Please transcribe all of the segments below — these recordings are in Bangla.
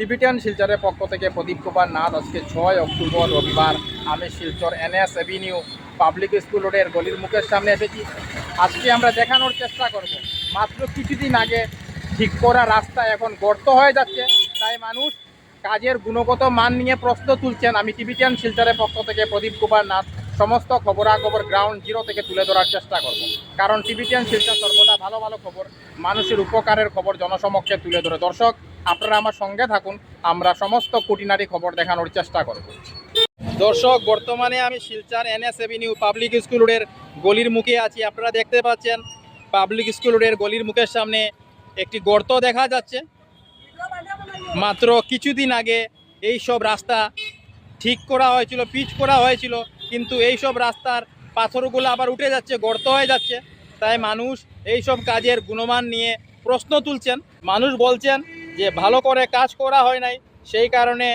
টিবিটিয়ান শিলচরের পক্ষ থেকে প্রদীপ কুমার নাথ আজকে ছয় অক্টোবর রবিবার আমি Silchar NS avenue public school রোডের গলির মুখের সামনে এসেছি। আজকে আমরা দেখানোর চেষ্টা করব। মাত্র কিছুদিন আগে ঠিক করা রাস্তা এখন গর্ত হয়ে যাচ্ছে। তাই মানুষ কাজের গুণগত মান নিয়ে প্রশ্ন তুলছেন। আমি টিবিটিয়ান শিলচরের পক্ষ থেকে প্রদীপ কুমার নাথ সমস্ত খবরাখবর গ্রাউন্ড জিরো থেকে তুলে ধরার চেষ্টা করব। কারণ টিবিটিয়ান শিলচর সর্বদা ভালো ভালো খবর, মানুষের উপকারের খবর জনসমক্ষে তুলে ধরে। দর্শক, আপনারা আমার সঙ্গে থাকুন, আমরা সমস্ত কুটিনারি খবর দেখানোর চেষ্টা করব। দর্শক, বর্তমানে আমি Silchar NS avenue public school রোডের গলির মুখে আছি। আপনারা দেখতে পাচ্ছেন পাবলিক স্কুল রোডের গলির মুখের সামনে একটি গর্ত দেখা যাচ্ছে। মাত্র কিছুদিন আগে এই সব রাস্তা ঠিক করা হয়েছিল, পিচ করা হয়েছিল। কিন্তু এই সব রাস্তার পাথরগুলো আবার উঠে যাচ্ছে, গর্ত হয়ে যাচ্ছে। তাই মানুষ এই সব কাজের গুণমান নিয়ে প্রশ্ন তুলছেন। মানুষ বলছেন যে, ভালো করে কাজ করা হয় নাই, সেই কারণে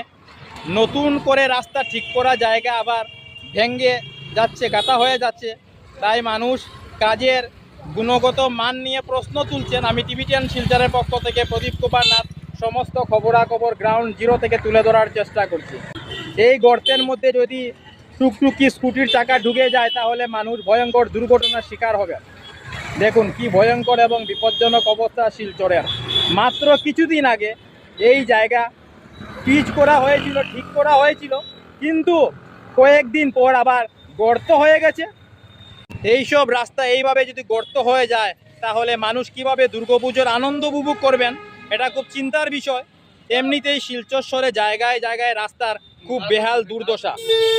নতুন করে রাস্তা ঠিক করা জায়গা আবার ভেঙ্গে যাচ্ছে গাতা হয়ে যাচ্ছে। তাই মানুষ কাজের গুণগত মান নিয়ে প্রশ্ন তুলছেন। আমি টিভিটিয়ান শিলচরের পক্ষ থেকে প্রদীপ কুমার নাথ, সমস্ত খবরাখবর গ্রাউন্ড জিরো থেকে তুলে ধরার চেষ্টা করছি। এই গর্তের মধ্যে যদি টুকটুকি স্কুটির চাকা ঢুকে যায়, তাহলে মানুষ ভয়ঙ্কর দুর্ঘটনার শিকার হবে। দেখুন কি ভয়ঙ্কর এবং বিপজ্জনক অবস্থা শিলচরের। মাত্র কিছুদিন আগে এই জায়গা পিচ করা হয়েছিল, ঠিক করা হয়েছিল, কিন্তু কয়েকদিন পর আবার গর্ত হয়ে গেছে। এইসব রাস্তা এইভাবে যদি গর্ত হয়ে যায়, তাহলে মানুষ কীভাবে দুর্গাপুজোর আনন্দ উপভোগ করবেন? এটা খুব চিন্তার বিষয়। এমনিতেই শিলচর জায়গায় জায়গায় রাস্তার খুব বেহাল দুর্দশা।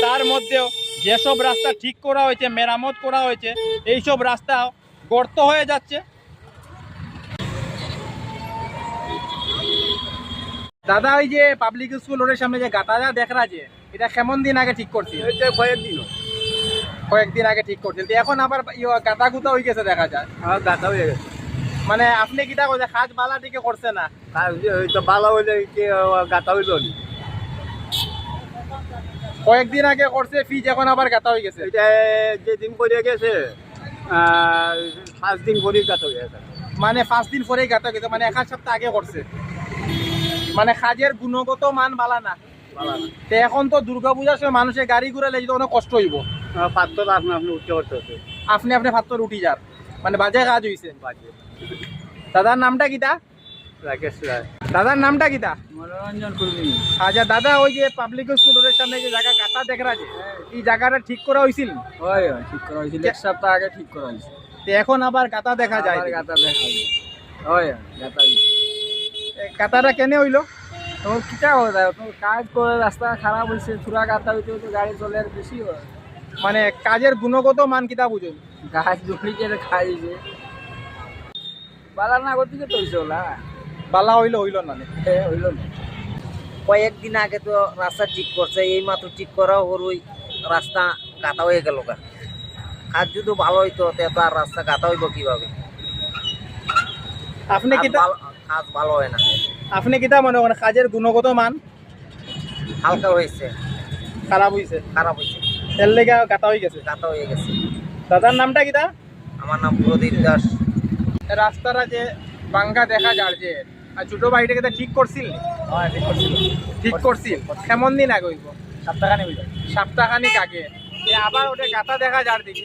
তার মধ্যেও যেসব রাস্তা ঠিক করা হয়েছে মেরামত করা হয়েছে এইসব রাস্তা গর্ত হয়ে যাচ্ছে। দাদা ওই যে পাবলিক স্কুল রোডের সামনে যে গাতাজা দেখরা যে এটা কেমন দিন আগে ঠিক করছি কয়েকদিন কয়েকদিন আগে ঠিক করছিল। তো এখন আবার ইয়ে গাতা গুতা হয়ে গেছে দেখা যায়। আমার গাথা হয়ে গেছে। মানে আপনি কিটা কইছে খাজ বালা টিকে করছে না? আর হয়তো ভালো হইলে গাথা হইল নি? কয়েকদিন আগে করছে ফিজ এখন আবার গাতা হয়ে গেছে। এটা যে দিন করে গেছে পাঁচ দিন করে গাথা হয়ে গেছে। মানে পাঁচ দিন পরেই গাতা গেছে মানে এক সপ্তাহ আগে করছে। মানে কাজের গুণগত মান বালা না। ভালো না। তো এখন তো দুর্গা পূজার সময় মানুষের গাড়ি ঘুরে লেগে অনেক কষ্ট হইব। পাত্র আপনি আপনি উঠতে করতে আপনি আপনি ভাত্তর উঠি যার মানে বাজে কাজ হইছে। বাজে। দাদার নামটা কিটা? রাকেশ রায়। দাদার নামটা কিটা মনোরঞ্জন কর্মী আচ্ছা দাদা ওই যে পাবলিক স্কুল রোডের সামনে যে জায়গা গাতা দেখরা যে এই জায়গাটা ঠিক করা হয়েছিল হয় হয়, ঠিক করা হয়েছিল এক সপ্তাহ আগে ঠিক করা হয়েছে তো এখন আবার গাতা দেখা যায় গাথা দেখা যায়। হয় হয়, গাতাটা কেনে হইল? তোমার কিটা কথা তোমার কাজ করে রাস্তা খারাপ হয়েছে থুরা গাথা হইতে তো গাড়ি চলে আর বেশি হয় মানে কাজের গুণগত মান কিতা বুঝুন? গাছ করে খাইছে। বালা না করতে তো হয়েছে ওলা। বালা হইল হইল না হইল না। কয়েকদিন আগে তো রাস্তা ঠিক করছে এই মাত্র ঠিক করাও হরুই রাস্তা গাতা হয়ে গেল গা। কাজ যদি ভালো হইতো তে তো আর রাস্তা গাতা হইব কীভাবে? আপনি ভালো- কাজ ভালো হয় না। আপনি কিতা মনে করেন কাজের গুণগত মান? হালকা হয়েছে খারাপ হইছে? খারাপ হয়েছে এর লেগে গাতা হয়ে গেছে? গাতা হয়ে গেছে। দাদার নামটা কিতা? আমার নাম প্রদীপ দাস। রাস্তাটা যে বাঙ্গা দেখা যার যে আর ছোট বাড়িটাকে তো ঠিক করছিল হ্যাঁ ঠিক করছিল। ঠিক করছিল। কেমন দিন আগে হইব? সপ্তাহখানি হইল। সপ্তাহখানিক আগে। আবার ওটা গাতা দেখা যার দেখি।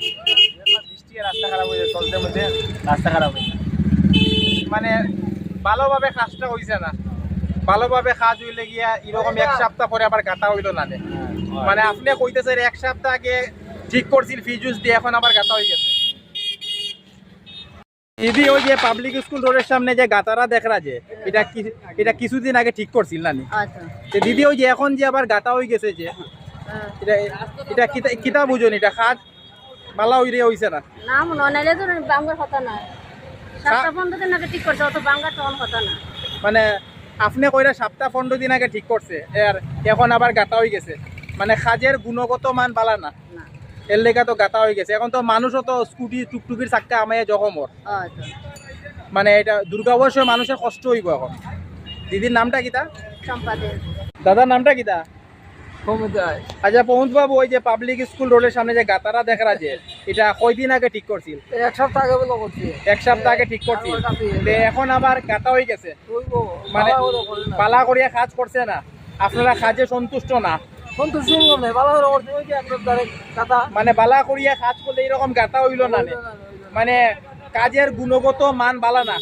বৃষ্টি রাস্তা খারাপ হয়েছে চলতে মধ্যে রাস্তা খারাপ হয়েছে মানে ভালোভাবে কাজটা হইছে না। ভালোভাবে কাজ হইলে গিয়া এরকম এক সপ্তাহ পরে আবার গাতা হইল না মানে আপনি কইতেছেন এক সপ্তাহ আগে ঠিক করছিল ফিজুস দিয়ে এখন আবার গাতা হয়ে গেছে। দিদি ওই যে পাবলিক স্কুল রোডের সামনে যে গাতারা দেখরা যে এটা কি এটা কিছুদিন আগে ঠিক করছিল না আচ্ছা। তো দিদি ওই যে এখন যে আবার গাতা হয়ে গেছে যে। এটা এটা কিতা বুঝুন এটা খাত ভালো হইরে হইছে না? না মনে নাইলে তো বাঙ্গার কথা না। সাতটা পনেরো দিন আগে ঠিক করছে অত বাঙ্গার তখন কথা না। মানে আপনি কইরা সপ্তাহ পনেরো দিন আগে ঠিক করছে আর এখন আবার গাতা হয়ে গেছে। মানে খাজের গুণগত মান বালা না। না। এর লেগা তো গাতা হয়ে গেছে। এখন তো মানুষও তো স্কুটি টুকটুকির চাক্কা আমায় জখমর আচ্ছা। মানে এটা দুর্গা বর্ষে মানুষের কষ্ট হইব এখন। দিদির নামটা কিতা? দাদার নামটা কিতা? আচ্ছা পৌঁছ বাবু ওই যে পাবলিক স্কুল রোডের সামনে যে গাতারা দেখা যে এটা কয়দিন আগে ঠিক করছিল এক সপ্তাহ আগে বলে করছি এক সপ্তাহ আগে ঠিক করছিল তে এখন আবার গাতা হয়ে গেছে। মানে পালা করিয়া কাজ করছে না। আপনারা কাজে সন্তুষ্ট না। মানে বালা করিয়া কাজ করলে এরকম গাতা হইল না মানে কাজের গুণগত মান বালা না?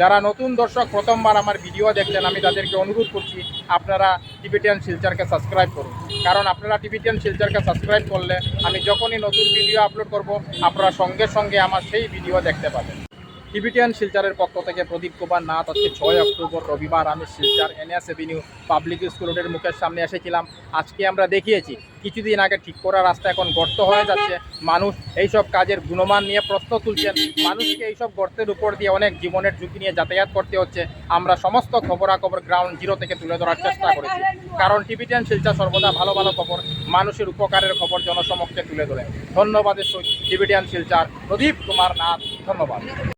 যারা নতুন দর্শক প্রথমবার আমার ভিডিও দেখলেন আমি তাদেরকে অনুরোধ করছি আপনারা টিভিটিয়ান শিলচারকে সাবস্ক্রাইব করুন। কারণ আপনারা টিভিটিয়ান শিলচারকে সাবস্ক্রাইব করলে আমি যখনই নতুন ভিডিও আপলোড করব আপনারা সঙ্গে সঙ্গে আমার সেই ভিডিও দেখতে পাবেন। টিভিটিয়ান শিলচারের পক্ষ থেকে প্রদীপ কুমার নাথ আজকে ছয় অক্টোবর রবিবার, আমি Silchar NS avenue public school রোডের মুখের সামনে এসেছিলাম। আজকে আমরা দেখিয়েছি, কিছুদিন আগে ঠিক করা রাস্তা এখন গর্ত হয়ে যাচ্ছে। মানুষ এইসব কাজের গুণমান নিয়ে প্রশ্ন তুলছেন। মানুষকে এইসব গর্তের উপর দিয়ে অনেক জীবনের ঝুঁকি নিয়ে যাতায়াত করতে হচ্ছে। আমরা সমস্ত খবরাখবর গ্রাউন্ড জিরো থেকে তুলে ধরার চেষ্টা করেছি। কারণ টিভিটিয়ান শিলচর সর্বদা ভালো ভালো খবর, মানুষের উপকারের খবর জনসমক্ষে তুলে ধরে। ধন্যবাদের সহিত টিভিটিয়ান শিলচার প্রদীপ কুমার নাথ, ধন্যবাদ।